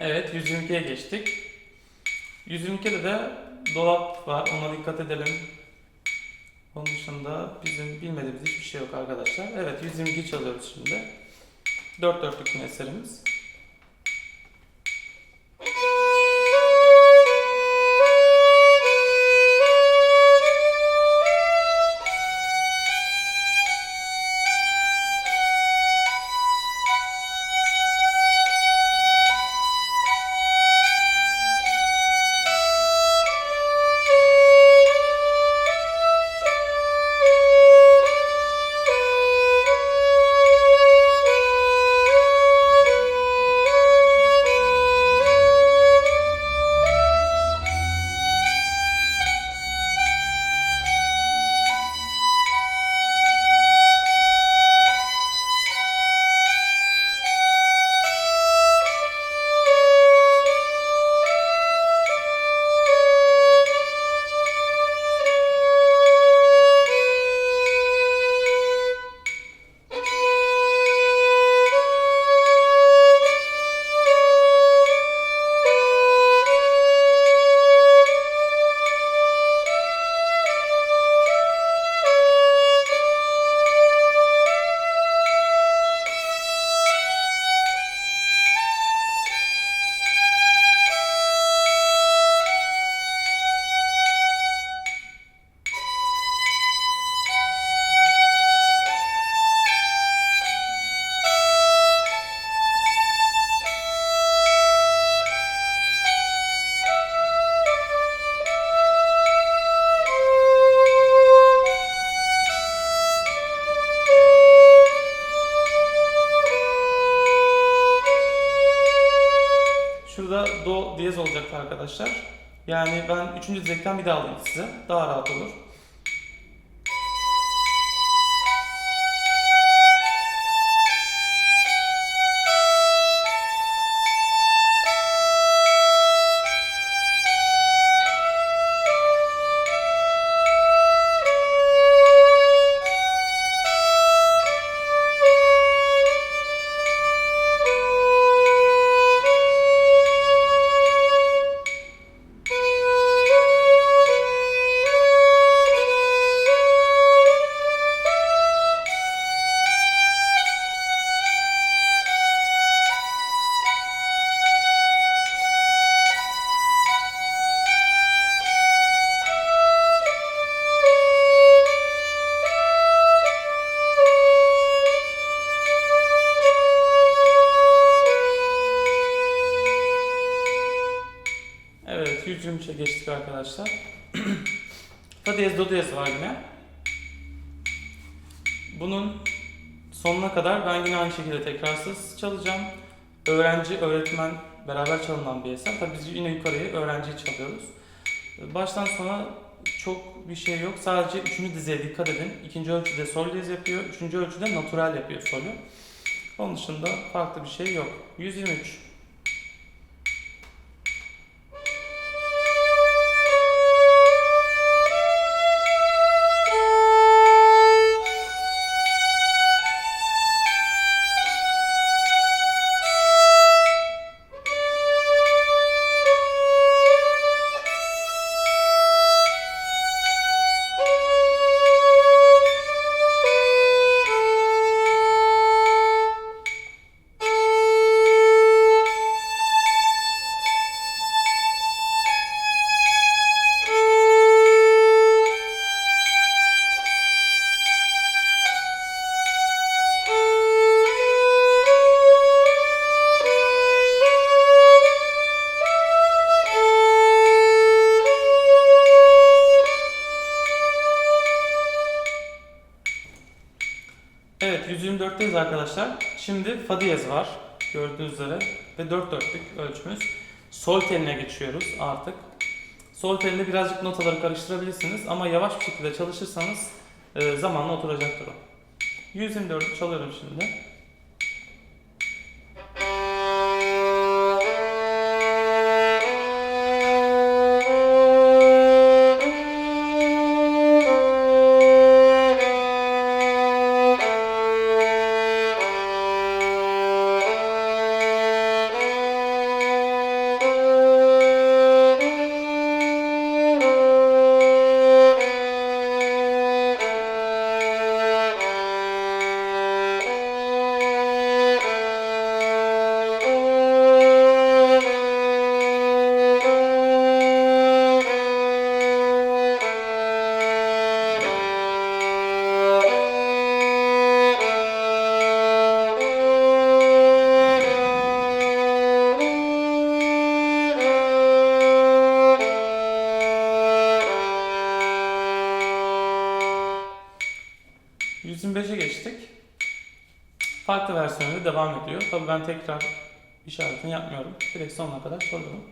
Evet 122'ye geçtik. 122'de de dolap var. Ona dikkat edelim. Onun dışında bizim bilmediğimiz hiçbir şey yok arkadaşlar. Evet 122 çalıyoruz şimdi. 4 dörtlük bir Şurada do diyez olacaktı arkadaşlar. Yani ben 3. dizekten bir daha alayım size. Daha rahat olur. 123'e geçtik arkadaşlar. Fa diyez, do diyez var yine. Bunun sonuna kadar ben yine aynı şekilde tekrarsız çalacağım. Öğrenci, öğretmen beraber çalınan bir eser. Tabii biz yine yukarıyı öğrenciyi çalıyoruz. Baştan sona çok bir şey yok. Sadece üçüncü dizeye dikkat edin. İkinci ölçüde sol diyez yapıyor. Üçüncü ölçüde natural yapıyor solü. Onun dışında farklı bir şey yok. 123. 124'teyiz arkadaşlar. Şimdi fa diyez var gördüğünüz üzere ve 4 dörtlük ölçümüz. Sol teline geçiyoruz artık. Sol telinde birazcık notaları karıştırabilirsiniz ama yavaş bir şekilde çalışırsanız e, zamanla oturacaktır o. 124'ü çalıyorum şimdi. Farklı versiyonuyla devam ediyor. Tabii ben tekrar işaretini yapmıyorum. Direkt sonuna kadar çalıyorum.